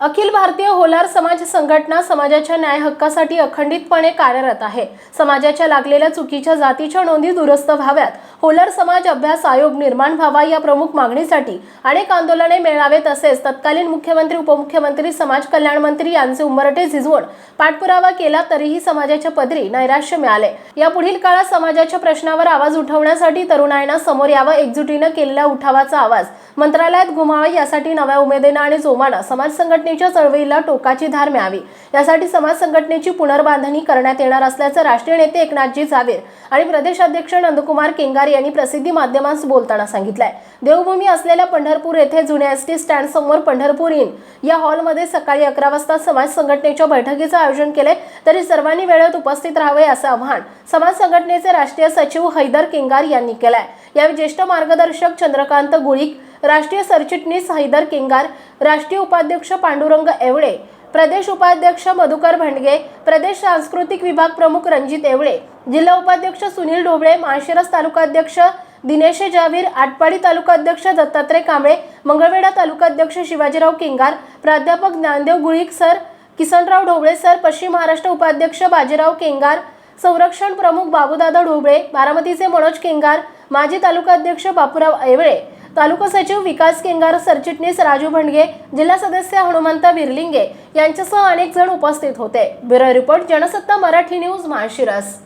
अखिल भारतीय होलार समाज संघटना समाजाच्या न्याय हक्कासाठी अखंडितपणे कार्यरत आहे. समाजाच्या लागलेल्या चुकीच्या जातीच्या नोंदी दुरुस्त व्हाव्यात. होलर समाज अभ्यास आयोग निर्माण व्हावा या प्रमुख मागणीसाठी अनेक आंदोलने मेळावे तसेच तत्कालीन मुख्यमंत्री उपमुख्यमंत्री समाज कल्याण मंत्री यांचे उमरटे झिजवून पाठपुरावा केला तरीही समाजाच्या पदरी नैराश्य मिळाले. या पुढील काळात समाजाच्या प्रश्नावर आवाज उठवण्यासाठी तरुणाईना समोर यावं एकजुटीनं केलेल्या उठावाचा आवाज मंत्रालयात घुमावा यासाठी नव्या उमेदीनं आणि जोमानं समाज संघटनेच्या चळवळीला टोकाची धार मिळावी. यासाठी समाज संघटनेची पुनर्बांधणी करण्यात येणार असल्याचं राष्ट्रीय नेते एकनाथजी जावेर आणि प्रदेशाध्यक्ष नंदकुमार केंगारे यांनी प्रसिद्धी माध्यमांस बोलताना सांगितलंय. देवभूमी असलेल्या पंढरपूर येथे जुन्या एस टी स्टँड समोर पंढरपूर इन या हॉलमध्ये सकाळी अकरा वाजता समाज संघटनेच्या बैठकीचं आयोजन केले तरी सर्वांनी वेळेत उपस्थित राहावे असं आवाहन समाज संघटनेचे राष्ट्रीय सचिव हैदर किंगार यांनी केलंय. यावेळी ज्येष्ठ मार्गदर्शक चंद्रकांत गुळीक राष्ट्रीय सरचिटणीस हैदर किंगार राष्ट्रीय उपाध्यक्ष पांडुरंग एवळे प्रदेश उपाध्यक्ष मधुकर भंडगे प्रदेश सांस्कृतिक विभाग प्रमुख रणजित एवळे जिल्हा उपाध्यक्ष सुनील ढोबळे माळशिरस तालुकाध्यक्ष दिनेश जावीर आटपाडी तालुकाध्यक्ष दत्तात्रय कांबळे मंगळवेढा तालुकाध्यक्ष शिवाजीराव किंगार प्राध्यापक ज्ञानदेव गुळीक सर किसनराव ढोबळे सर पश्चिम महाराष्ट्र उपाध्यक्ष बाजीराव केंगार संरक्षण प्रमुख बाबूदादा ढोबळे बारामतीचे मनोज केंगार माजी तालुकाध्यक्ष बापूराव ऐवळे तालुका सचिव विकास केंगार सरचिटणीस राजू भंडगे जिल्हा सदस्य हनुमंत विरलिंगे यांच्यासह अनेक जण उपस्थित होते. Bureau report Jansatta Marathi news Malshiras.